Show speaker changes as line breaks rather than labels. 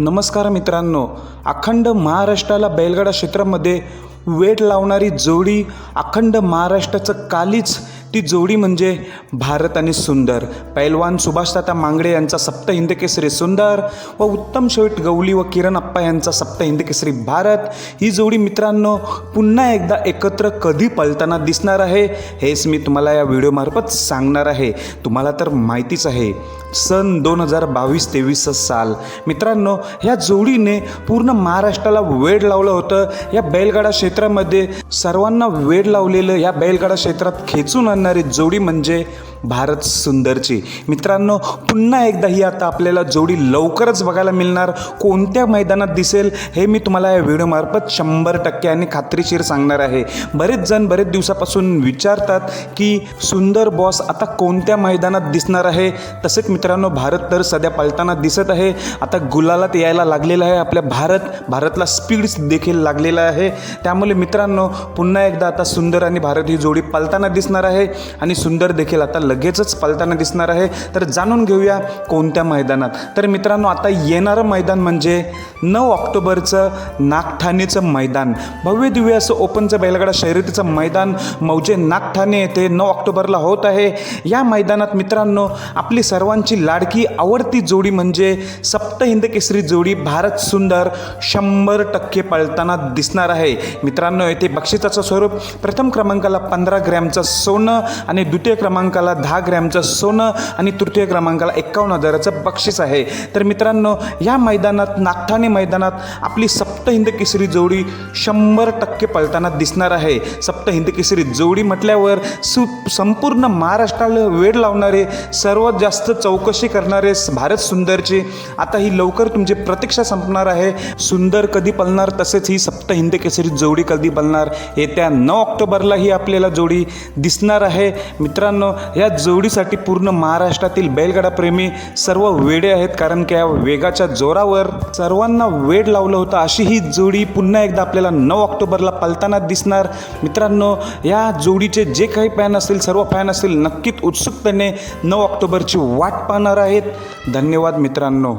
नमस्कार मित्रांनो अखंड महाराष्ट्राला बैलगाडा क्षेत्रामध्ये वेट लावणारी जोडी अखंड महाराष्ट्राचं कालीच ती जोडी म्हणजे भारत आणि सुंदर. पैलवान सुभाषदाता मांगडे यांचा सप्त हिंदकेसरी सुंदर व उत्तम शेवट गवली व किरण अप्पा यांचा सप्त हिंदकेसरी भारत. ही जोडी मित्रांनो पुन्हा एकदा एकत्र कधी पळताना दिसणार आहे हेच मी तुम्हाला या व्हिडिओमार्फत सांगणार आहे. तुम्हाला तर माहितीच आहे सन दोन हजार बावीस तेवीसचं साल. मित्रांनो ह्या जोडीने पूर्ण महाराष्ट्राला वेड लावलं होतं. या बैलगाडा क्षेत्रामध्ये सर्वांना वेड लावलेलं या बैलगाडा क्षेत्रात खेचून आणणारी जोडी म्हणजे भारत सुंदरची. मित्रांनो पुन्हा एकदा ही आता आपल्याला जोडी लवकरच बघायला मिळणार. कोणत्या मैदानात दिसेल हे मी तुम्हाला या व्हिडिओमार्फत शंभर टक्के आणि खात्रीशीर सांगणार आहे. बरेच जण बरेच दिवसापासून विचारतात की सुंदर बॉस आता कोणत्या मैदानात दिसणार आहे? तसेच मित्रांनो भारत तर सध्या पलताना दिसत आहे. आता गुलालात यायला लागलेला आहे आपल्या भारत भारतला स्पीड देखील लागलेला आहे. त्यामुळे मित्रांनो पुन्हा एकदा आता सुंदर आणि भारत ही जोडी पलताना दिसणार आहे आणि सुंदर देखील आता लगेचच पलताना दिसणार आहे. तर जाणून घेऊया कोणत्या मैदानात. तर मित्रांनो आता येणारं मैदान म्हणजे नऊ ऑक्टोबरचं नागठाणेचं मैदान. भव्य दिव्य असं ओपनचं बैलगाडा शर्यतीचं मैदान मौजे नागठाणे येथे नऊ ऑक्टोबरला होत आहे. या मैदानात मित्रांनो आपली सर्वांची लाडकी आवडती जोडी म्हणजे सप्तहिंद केसरी जोडी भारत सुंदर शंभर टक्के पळताना दिसणार आहे. मित्रांनो येथे बक्षिसाचं स्वरूप प्रथम क्रमांकाला पंधरा ग्रॅमचं सोनं आणि द्वितीय क्रमांकाला दहा ग्रॅमचं सोनं आणि तृतीय क्रमांकाला एक्कावन्न हजाराचं बक्षीस आहे. तर मित्रांनो या मैदानात नागठाणे मैदानात आपली सप्तहिंद केसरी जोडी शंभर टक्के पळताना दिसणार आहे. सप्तहिंद केसरी जोडी म्हटल्यावर सु संपूर्ण महाराष्ट्राला वेळ लावणारे सर्वात जास्त चौ चौकशी करणारे भारत सुंदरची आता ही लवकर तुमची प्रतीक्षा संपणार आहे. सुंदर कधी पलणार तसेच ही सप्त हिंद केसरी जोडी कधी पलणार? येत्या नऊ ऑक्टोबरला ही आपल्याला जोडी दिसणार आहे. मित्रांनो या जोडीसाठी पूर्ण महाराष्ट्रातील बैलगाडाप्रेमी सर्व वेडे आहेत कारण की या वेगाच्या जोरावर सर्वांना वेड लावलं होतं. अशी ही जोडी पुन्हा एकदा आपल्याला नऊ ऑक्टोबरला पलताना दिसणार. मित्रांनो या जोडीचे जे काही फॅन असतील सर्व फॅन असतील नक्कीच उत्सुकतेने नऊ ऑक्टोबरची वाट पाहणार आहेत. धन्यवाद मित्रांनो.